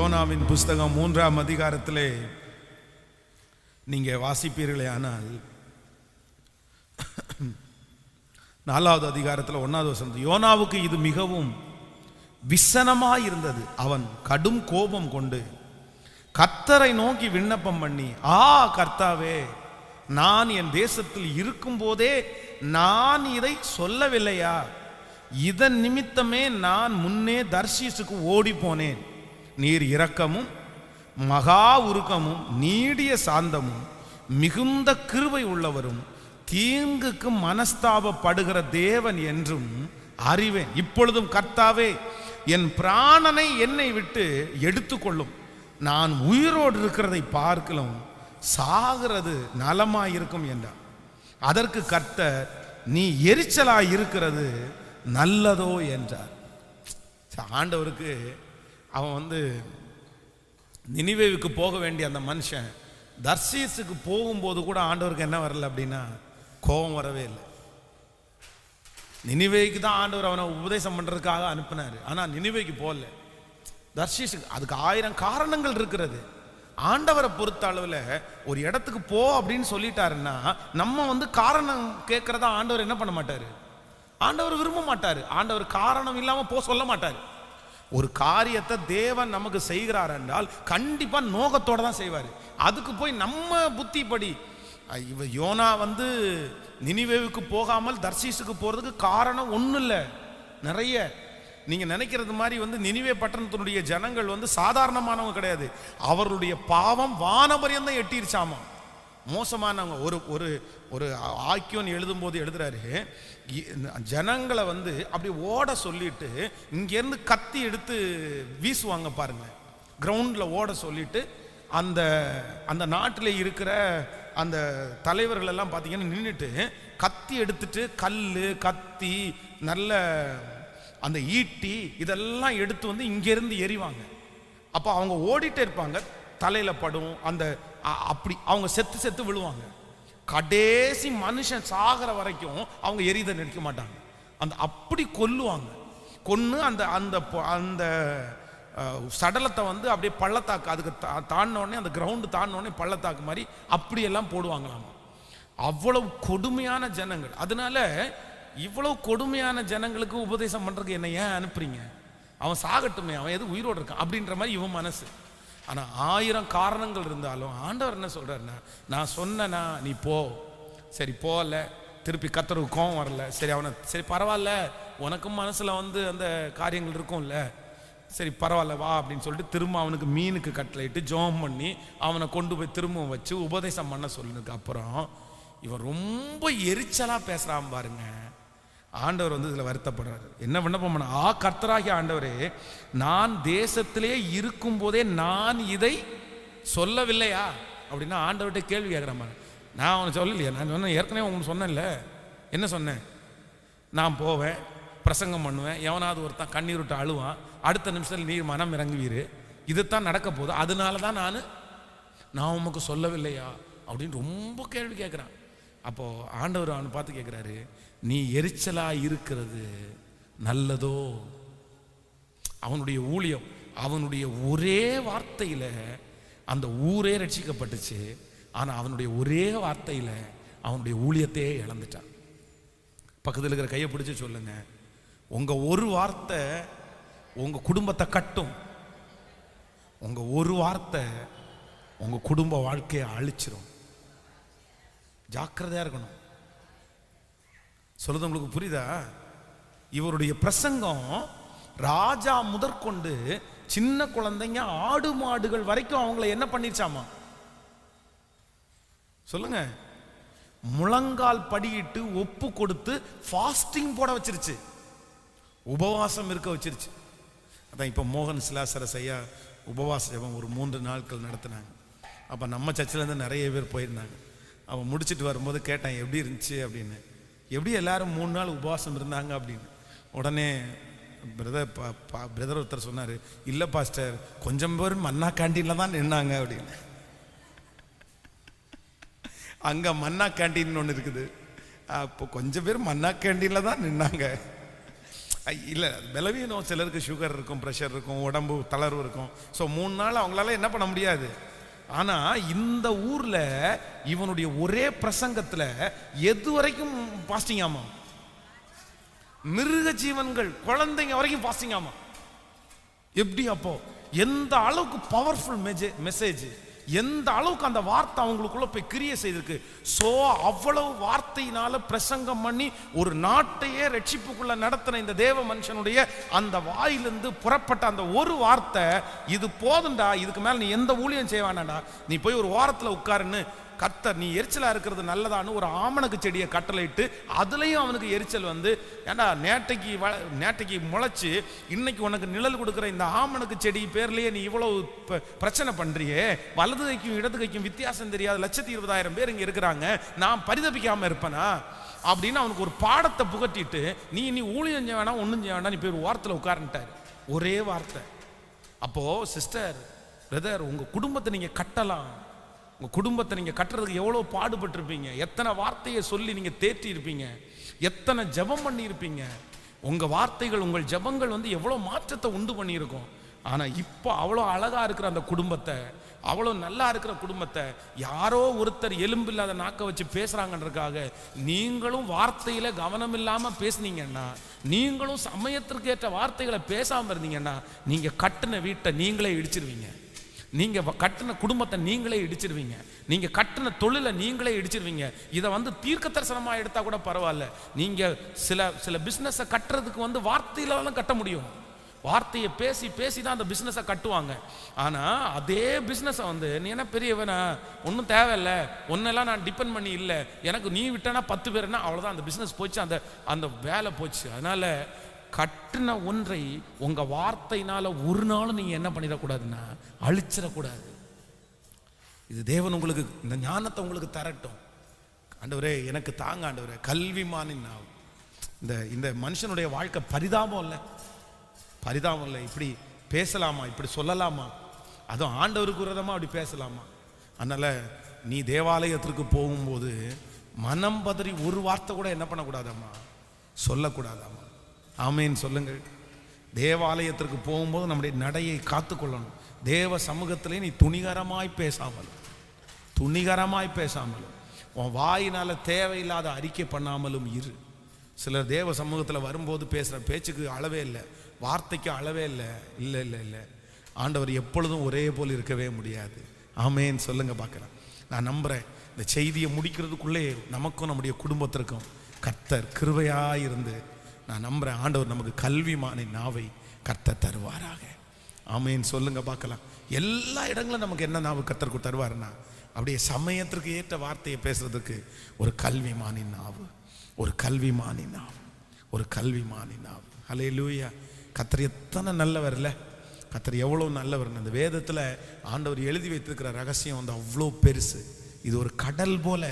யோனாவின் புஸ்தகம் மூன்றாம் அதிகாரத்திலே நீங்க வாசிப்பீர்களே ஆனால் நாலாவது அதிகாரத்தில் ஒன்றாவது வசனம் யோனாவுக்கு இது மிகவும் விசனமாக இருந்தது. அவன் கடும் கோபம் கொண்டு கர்த்தரை நோக்கி விண்ணப்பம் பண்ணி ஆ கர்த்தாவே நான் என் தேசத்தில் இருக்கும்போதே நான் இதை சொல்லவில்லையா? இதன் நிமித்தமே நான் முன்னே தர்ஷீசுக்கு ஓடி போனேன் நீர் இரக்கமும் மகா உருக்கமும் நீடிய சாந்தமும் மிகுந்த கிருவை உள்ளவரும் தீங்குக்கு மனஸ்தாபப்படுகிற தேவன் என்றும் அறிவேன். இப்பொழுதும் கர்த்தாவே என் பிராணனை என்னை விட்டு எடுத்துக்கொள்ளும். நான் உயிரோடு இருக்கிறதை பார்க்கலாம் சாகிறது நலமாயிருக்கும் என்றார். அதற்கு கர்த்தர் நீ எரிச்சலாய் இருக்கிறது நல்லதோ என்றார். ஆண்டவருக்கு அவன் வந்து நினிவேவுக்கு போக வேண்டிய அந்த மனுஷன் தர்சீஸுக்கு போகும்போது கூட ஆண்டவருக்கு என்ன வரல அப்படின்னா கோபம் வரவே இல்லை. நினிவேக்கு தான் ஆண்டவர் அவனை உபதேசம் பண்ணுறதுக்காக அனுப்பினார். ஆனால் நினிவேக்கு போகல. தர்ஷீஸுக்கு அதுக்கு ஆயிரம் காரணங்கள் இருக்கிறது. ஆண்டவரை பொறுத்த அளவில் ஒரு இடத்துக்கு போ அப்படின்னு சொல்லிட்டாருன்னா நம்ம வந்து காரணம் கேட்குறதா ஆண்டவர் என்ன பண்ண மாட்டார்? ஆண்டவர் விரும்ப மாட்டார். ஆண்டவர் காரணம் இல்லாமல் போ சொல்ல மாட்டார். ஒரு காரியத்தை தேவன் நமக்கு செய்கிறார் என்றால் கண்டிப்பாக நோகத்தோடு தான் செய்வார். அதுக்கு போய் நம்ம புத்திப்படி இவ யோனா வந்து நினிவேவுக்கு போகாமல் தர்சீஸுக்கு போகிறதுக்கு காரணம் ஒன்றும் இல்லை. நிறைய நீங்கள் நினைக்கிறது மாதிரி வந்து நினிவே பட்டணத்தினுடைய ஜனங்கள் வந்து சாதாரணமானவங்க கிடையாது. அவர்களுடைய பாவம் வானபரியந்தான் எட்டிருச்சாமா மோசமானவங்க. ஒரு ஒரு ஒரு ஆக்கியோன்னு எழுதும்போது எழுதுறாரு ஜனங்களை வந்து அப்படி ஓட சொல்லிட்டு இங்கேருந்து கத்தி எடுத்து வீசுவாங்க பாருங்க. கிரவுண்டில் ஓட சொல்லிட்டு அந்த அந்த நாட்டில் இருக்கிற அந்த தலைவர்கள் எல்லாம் பார்த்தீங்கன்னா நின்றுட்டு கத்தி எடுத்துட்டு கல் கத்தி நல்ல அந்த ஈட்டி இதெல்லாம் எடுத்து வந்து இங்கேருந்து எறிவாங்க. அப்போ அவங்க ஓடிட்டே இருப்பாங்க. தலையில் படும் அந்த அப்படி அவங்க செத்து செத்து விழுவாங்க. கடைசி மனுஷன் சாகிற வரைக்கும் அவங்க எரித நிற்க மாட்டாங்க. அந்த அப்படி கொல்லுவாங்க. கொன்று அந்த அந்த அந்த சடலத்தை வந்து அப்படியே பள்ளத்தாக்கு அதுக்கு தா- அந்த கிரவுண்டு தாண்டினோடனே பள்ளத்தாக்கு மாதிரி அப்படியெல்லாம் போடுவாங்களாமா. அவ்வளவு கொடுமையான ஜனங்கள். அதனால இவ்வளவு கொடுமையான ஜனங்களுக்கு உபதேசம் பண்ணுறதுக்கு என்ன ஏன் அனுப்புறீங்க? அவன் சாகட்டுமே அவன் எது உயிரோடு இருக்கான் அப்படின்ற மாதிரி இவன் மனசு. ஆனால் ஆயிரம் காரணங்கள் இருந்தாலும் ஆண்டவர் என்ன சொல்கிறாருன்னா நான் சொன்னேனா நீ போ. சரி போகல. திருப்பி கத்தருக்கு கோவம் வரல. சரி அவனை சரி பரவாயில்ல. உனக்கும் மனசில் வந்து அந்த காரியங்கள் இருக்கும்ல. சரி பரவாயில்ல வா அப்படின்னு சொல்லிட்டு திரும்ப அவனுக்கு மீனுக்கு கட்டளையிட்டு ஜோம் பண்ணி அவனை கொண்டு போய் திரும்பவும் வச்சு உபதேசம் பண்ண சொல்லினதுக்கு அப்புறம் இவன் ரொம்ப எரிச்சலாக பேசுகிறான் பாருங்க. ஆண்டவர் வந்து இதில் வருத்தப்படுறாரு. என்ன விண்ணப்பம் பண்ண ஆ கர்த்தராகி ஆண்டவரே நான் தேசத்திலே இருக்கும் போதே நான் இதை சொல்லவில்லையா? அப்படின்னா ஆண்டவர்கிட்ட கேள்வி கேட்குற மாதிரி நான் அவனை சொல்லலையா நான் சொன்னேன் ஏற்கனவே உங்களுக்கு சொன்னேன்ல. என்ன சொன்னேன்? நான் போவேன் பிரசங்கம் பண்ணுவேன் எவனாவது ஒருத்தன் கண்ணீர் விட்டு அழுவான் அடுத்த நிமிஷத்தில் நீர் மனம் இறங்குவீர். இதுதான் நடக்க போகுது அதனால தான் நான் நான் உமக்கு சொல்லவில்லையா? அப்படின்னு ரொம்ப கேள்வி கேட்குறான். அப்போ ஆண்டவர் அவனை பார்த்து கேட்குறாரு நீ எரிச்சலா இருக்கிறது நல்லதோ? அவனுடைய ஊழியம் அவனுடைய ஒரே வார்த்தையில அந்த ஊரே ரட்சிக்கப்பட்டுச்சு. ஆனால் அவனுடைய ஒரே வார்த்தையில் அவனுடைய ஊழியத்தையே இழந்துட்டான். பக்கத்தில் இருக்கிற கையை பிடிச்சி சொல்லுங்க. உங்க ஒரு வார்த்தை உங்க குடும்பத்தை கட்டும். உங்க ஒரு வார்த்தை உங்க குடும்ப வாழ்க்கையை அழிச்சிரும். ஜாக்கிரதையாக இருக்கணும். சொல்லுது உங்களுக்கு புரியுதா? இவருடைய பிரசங்கம் ராஜா முதற்கொண்டு சின்ன குழந்தைங்க ஆடு மாடுகள் வரைக்கும் அவங்கள என்ன பண்ணிருச்சாமா? சொல்லுங்க. முழங்கால் படியிட்டு ஒப்பு கொடுத்து ஃபாஸ்டிங் போட வச்சிருச்சு. உபவாசம் இருக்க வச்சிருச்சு. அதான் இப்போ மோகன் சிலாசரஸ் ஐயா உபவாச ஜபம் ஒரு மூன்று நாட்கள் நடத்தினாங்க. அப்போ நம்ம சர்ச்சிலேருந்து நிறைய பேர் போயிருந்தாங்க. அவன் முடிச்சுட்டு வரும்போது கேட்டான் எப்படி இருந்துச்சு? அப்படின்னு. எப்படி எல்லாரும் மூணு நாள் உபவாசம் இருந்தாங்க? அப்படின்னு. உடனே பிரதர் பிரதர் ஒருத்தர் சொன்னார் இல்லை பாஸ்டர் கொஞ்சம் பேர் மன்னா கேண்டீனில் தான் நின்னாங்க அப்படின்னு. அங்கே மன்னா கேண்டீன் ஒன்று இருக்குது. அப்போ கொஞ்சம் பேர் மன்னா கேண்டீனில் தான் நின்னாங்க. இல்லை பலவீனம் சிலருக்கு சுகர் இருக்கும் ப்ரெஷர் இருக்கும் உடம்பு தளர்வு இருக்கும். ஸோ மூணு நாள் அவங்களால என்ன பண்ண முடியாது? ஆனா இந்த ஊர்ல இவனுடைய ஒரே பிரசங்கத்துல எது வரைக்கும் பாஸ்டிங் ஆமா? மிருக ஜீவன்கள் குழந்தைங்க வரைக்கும் பாஸ்டிங் ஆமா? எப்படி அப்போ எந்த அளவுக்கு பவர்ஃபுல் மெசேஜ் எந்த அளவுக்கு அந்த வார்த்தை அவங்களுக்குள்ள போய் கிரிய செய்திருக்கு? ஸோ அவ்வளவு வார்த்தையினால பிரசங்கம் பண்ணி ஒரு நாட்டையே ரட்சிப்புக்குள்ள நடத்தின இந்த தேவ மனுஷனுடைய அந்த வாயிலிருந்து புறப்பட்ட அந்த ஒரு வார்த்தை இது போதும்டா இதுக்கு மேல நீ எந்த ஊழியம் செய்ய வேணாண்டா நீ போய் ஒரு வாரத்துல உட்காருன்னு கர்த்தர் நீ எரிச்சலாக இருக்கிறது நல்லதான்னு ஒரு ஆமணக்கு செடியை கட்டளையிட்டு அதுலேயும் அவனுக்கு எரிச்சல் வந்து ஏண்டா நேட்டைக்கு வ நேட்டைக்கு முளைச்சி இன்னைக்கு உனக்கு நிழல் கொடுக்குற இந்த ஆமணக்கு செடி பேர்லேயே நீ இவ்வளோ ப- பிரச்சனை பண்ணுறியே வலது கைக்கும் இடது கைக்கும் வித்தியாசம் தெரியாத லட்சத்தி இருபதாயிரம் பேர் இங்கே இருக்கிறாங்க. நான் பரிதபிக்காமல் இருப்பேனா? அப்படின்னு அவனுக்கு ஒரு பாடத்தை புகட்டிட்டு நீ நீ ஊழியம் செய்ய வேணாம் ஒன்றும் செய்ய வேணாம் நீ போய் ஒரு வாரத்தில் உட்காரன்ட்டார் ஒரே வார்த்தை. அப்போது சிஸ்டர் பிரதர் உங்கள் குடும்பத்தை நீங்கள் கட்டலாம். உங்கள் குடும்பத்தை நீங்கள் கட்டுறதுக்கு எவ்வளோ பாடுபட்டிருப்பீங்க? எத்தனை வார்த்தையை சொல்லி நீங்கள் தேற்றியிருப்பீங்க? எத்தனை ஜெபம் பண்ணியிருப்பீங்க? உங்கள் வார்த்தைகள் உங்கள் ஜெபங்கள் வந்து எவ்வளோ மாற்றத்தை உண்டு பண்ணியிருக்கோம். ஆனால் இப்போ அவ்வளோ அழகாக இருக்கிற அந்த குடும்பத்தை அவ்வளோ நல்லா இருக்கிற குடும்பத்தை யாரோ ஒருத்தர் எலும்பு இல்லாத நாக்க வச்சு பேசுகிறாங்கன்றக்காக நீங்களும் வார்த்தையில் கவனம் இல்லாமல் பேசுனீங்கன்னா நீங்களும் சமயத்திற்கு ஏற்ற வார்த்தைகளை பேசாமல் இருந்தீங்கன்னா நீங்கள் கட்டின வீட்டை நீங்களே இடிச்சிருவீங்க. நீங்கள் வ- கட்டின குடும்பத்தை நீங்களே இடிச்சிருவீங்க. நீங்கள் கட்டின தொழிலை நீங்களே இடிச்சிருவீங்க. இதை வந்து தீர்க்க தரிசனமாக எடுத்தால் கூட பரவாயில்ல. நீங்கள் சில சில பிஸ்னஸை கட்டுறதுக்கு வந்து வார்த்தையில கட்ட முடியும். வார்த்தையை பேசி பேசி தான் அந்த பிஸ்னஸை கட்டுவாங்க. ஆனால் அதே பிஸ்னஸை வந்து நீ என்ன பெரியவனா? ஒன்றும் தேவையில்ல. ஒன்னெல்லாம் நான் டிபெண்ட் பண்ணி இல்லை. எனக்கு நீ விட்டனா பத்து பேர்னா அவ்வளோதான் அந்த பிஸ்னஸ் போச்சு அந்த அந்த வேலை போச்சு. அதனால் கட்டின ஒன்றை உங்க வார்த்தையினால் ஒரு நாளும் நீங்கள் என்ன பண்ணிடக்கூடாதுன்னா அழிச்சிடக்கூடாது. இது தேவன் உங்களுக்கு இந்த ஞானத்தை உங்களுக்கு தரட்டும். ஆண்டவரே எனக்கு தாங்க ஆண்டவரே கல்விமானின் நாவு. இந்த இந்த மனுஷனுடைய வாழ்க்கை பரிதாபம் இல்லை. பரிதாபம் இல்லை. இப்படி பேசலாமா? இப்படி சொல்லலாமா? அதுவும் ஆண்டவருக்கு விரதமாக அப்படி பேசலாமா? அதனால நீ தேவாலயத்திற்கு போகும்போது மனம் பதறி ஒரு வார்த்தை கூட என்ன பண்ணக்கூடாதம்மா? சொல்லக்கூடாதாம்மா? ஆமேன்னு சொல்லுங்கள். தேவாலயத்திற்கு போகும்போது நம்முடைய நடையை காத்துக்கொள்ளணும். தேவ சமூகத்திலே நீ துணிகரமாய் பேசாமல் துணிகரமாய் பேசாமலும் உன் வாயினால் தேவையில்லாத அறிக்கை பண்ணாமலும் இரு. சிலர் தேவ சமூகத்தில் வரும்போது பேசுகிற பேச்சுக்கு அளவே இல்லை வார்த்தைக்கு அளவே இல்லை இல்லை இல்லை இல்லை. ஆண்டவர் எப்பொழுதும் ஒரே போல் இருக்கவே முடியாது. ஆமேன்னு சொல்லுங்க பார்க்குறேன் நான் நம்புகிறேன் இந்த செய்தியை முடிக்கிறதுக்குள்ளே நமக்கும் நம்முடைய குடும்பத்திற்கும் கர்த்தர் கிருவையாக இருந்து நான் நம்புகிறேன் ஆண்டவர் நமக்கு கல்விமானி நாவை கர்த்தர் தருவாராக. ஆமைன்னு சொல்லுங்க பார்க்கலாம். எல்லா இடங்களும் நமக்கு என்ன நாவு கத்தருக்கு தருவாருன்னா அப்படியே சமயத்திற்கு ஏற்ற வார்த்தையை பேசுறதுக்கு ஒரு கல்விமானின் நாவு. ஒரு கல்விமானின் நாவு. ஒரு கல்விமானின் நாவு. ஹலே லூயா கத்தர் எத்தனை நல்லவர்ல கத்தர் எவ்வளோ நல்லவர். அந்த வேதத்தில் ஆண்டவர் எழுதி வைத்திருக்கிற ரகசியம் வந்து அவ்வளோ பெருசு. இது ஒரு கடல் போல.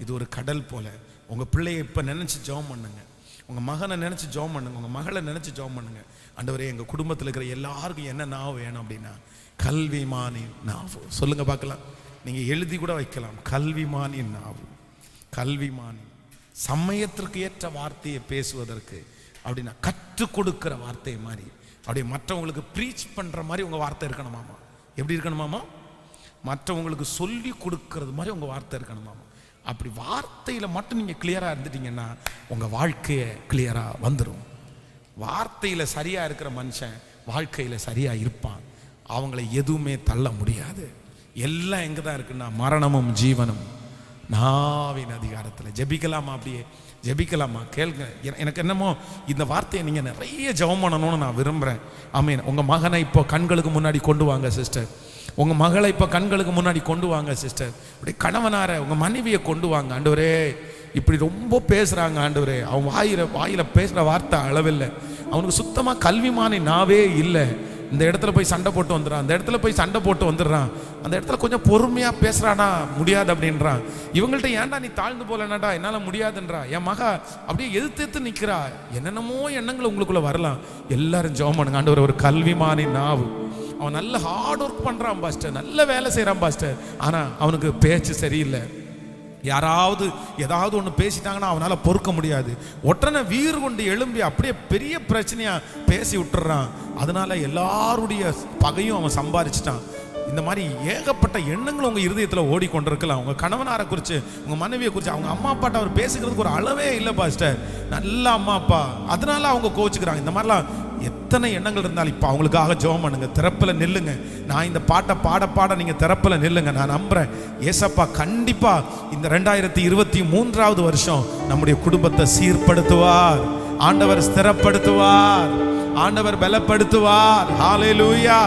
இது ஒரு கடல் போல. உங்கள் பிள்ளையை இப்போ நினச்சி ஜெபம் பண்ணுங்கள் உங்கள் மகனை நினச்சி ஜோம் பண்ணுங்க உங்கள் மகளை நினச்சி ஜோம் பண்ணுங்க. ஆண்டவரே எங்கள் குடும்பத்தில் இருக்கிற எல்லாருக்கும் என்ன நாவ் வேணும் அப்படின்னா கல்விமானின் நாவு. சொல்லுங்க பார்க்கலாம். நீங்கள் எழுதி கூட வைக்கலாம். கல்விமானின் நாவு. கல்விமானின் சமயத்திற்கு ஏற்ற வார்த்தையை பேசுவதற்கு அப்படின்னா கற்றுக் கொடுக்குற வார்த்தை மாதிரி. அப்படியே மற்றவங்களுக்கு ப்ரீச் பண்ணுற மாதிரி உங்கள் வார்த்தை இருக்கணுமாமா எப்படி இருக்கணுமாமா மற்றவங்களுக்கு சொல்லி கொடுக்கறது மாதிரி உங்கள் வார்த்தை இருக்கணுமாமா அப்படி வார்த்தையில் மட்டும் நீங்கள் கிளியராக இருந்துட்டீங்கன்னா உங்கள் வாழ்க்கையை கிளியராக வந்துடும் வார்த்தையில் சரியாக இருக்கிற மனுஷன் வாழ்க்கையில் சரியாக இருப்பான். அவங்கள எதுவுமே தள்ள முடியாது. எல்லாம் எங்கே தான் இருக்குன்னா மரணமும் ஜீவனும். நாவின் அதிகாரத்தில். ஜெபிக்கலாமா அப்படியே? ஜெபிக்கலாமா? கேளுங்க. எனக்கு என்னமோ இந்த வார்த்தையை நீங்கள் நிறைய ஜெபம் பண்ணணும்னு நான் விரும்புகிறேன் ஆமீன். உங்கள் மகனை இப்போ கண்களுக்கு முன்னாடி கொண்டு வாங்க சிஸ்டர் உங்கள் மகளை இப்போ கண்களுக்கு முன்னாடி கொண்டு வாங்க சிஸ்டர் அப்படி கணவனார உங்கள் மனைவியை கொண்டு வாங்க ஆண்டவரே. இப்படி ரொம்ப பேசுகிறாங்க ஆண்டவரே. அவன் வாயில வாயில பேசுகிற வார்த்தை அளவில்லை. அவனுக்கு சுத்தமாக கல்விமானி நாவே இல்லை. இந்த இடத்துல போய் சண்டை போட்டு வந்துடுறான். அந்த இடத்துல போய் சண்டை போட்டு வந்துடுறான். அந்த இடத்துல கொஞ்சம் பொறுமையாக பேசுகிறானா முடியாது அப்படின்றான். இவங்கள்ட்ட ஏன்டா நீ தாழ்ந்து போலனாடா என்னால் முடியாதுன்றா. என் மகா அப்படியே எதிர்த்து எடுத்து நிற்கிறா என்னென்னமோ எண்ணங்கள் உங்களுக்குள்ளே வரலாம். எல்லாரும் ஜோம் பண்ணுங்க. ஆண்டவர் ஒரு கல்விமானி நாவு. அவன் நல்ல ஹார்ட் ஒர்க் பண்ணுறான் பாஸ்டர். நல்ல வேலை செய்கிறான் பாஸ்டர். ஆனால் அவனுக்கு பேச்சு சரியில்லை. யாராவது ஏதாவது ஒன்று பேசிட்டாங்கன்னா அவனால் பொறுக்க முடியாது. ஒற்றனை வீறு கொண்டு எழும்பி அப்படியே பெரிய பிரச்சனையாக பேசி விட்டுறான். அதனால எல்லாருடைய பகையும் அவன் சம்பாரிச்சிட்டான். இந்த மாதிரி ஏகப்பட்ட எண்ணங்கள் உங்கள் இருதயத்தில் ஓடிக்கொண்டிருக்கலாம். உங்கள் கணவனாரை குறித்து உங்கள் மனைவியை குறித்து அவங்க அம்மா அப்பாட்ட அவர் பேசுகிறதுக்கு ஒரு அளவே இல்லை பாஸ்டர். நல்ல அம்மா அப்பா. அதனால அவங்க கோச்சுக்கிறாங்க இந்த மாதிரிலாம் எத்தனை எண்ணங்கள் இருந்தாலும் இப்போ அவங்களுக்காக ஜோம் பண்ணுங்க. திறப்பில் நில்லுங்க. நான் இந்த பாட்டை பாட பாட நீங்கள் திறப்பில் நில்லுங்க. நான் நம்புறேன். ஏசப்பா கண்டிப்பாக இந்த ரெண்டாயிரத்தி இருபத்தி மூன்றாவது வருஷம் நம்முடைய குடும்பத்தை சீர்படுத்துவார். ஆண்டவர் ஸ்திரப்படுத்துவார். ஆண்டவர் பலப்படுத்துவார். லூயா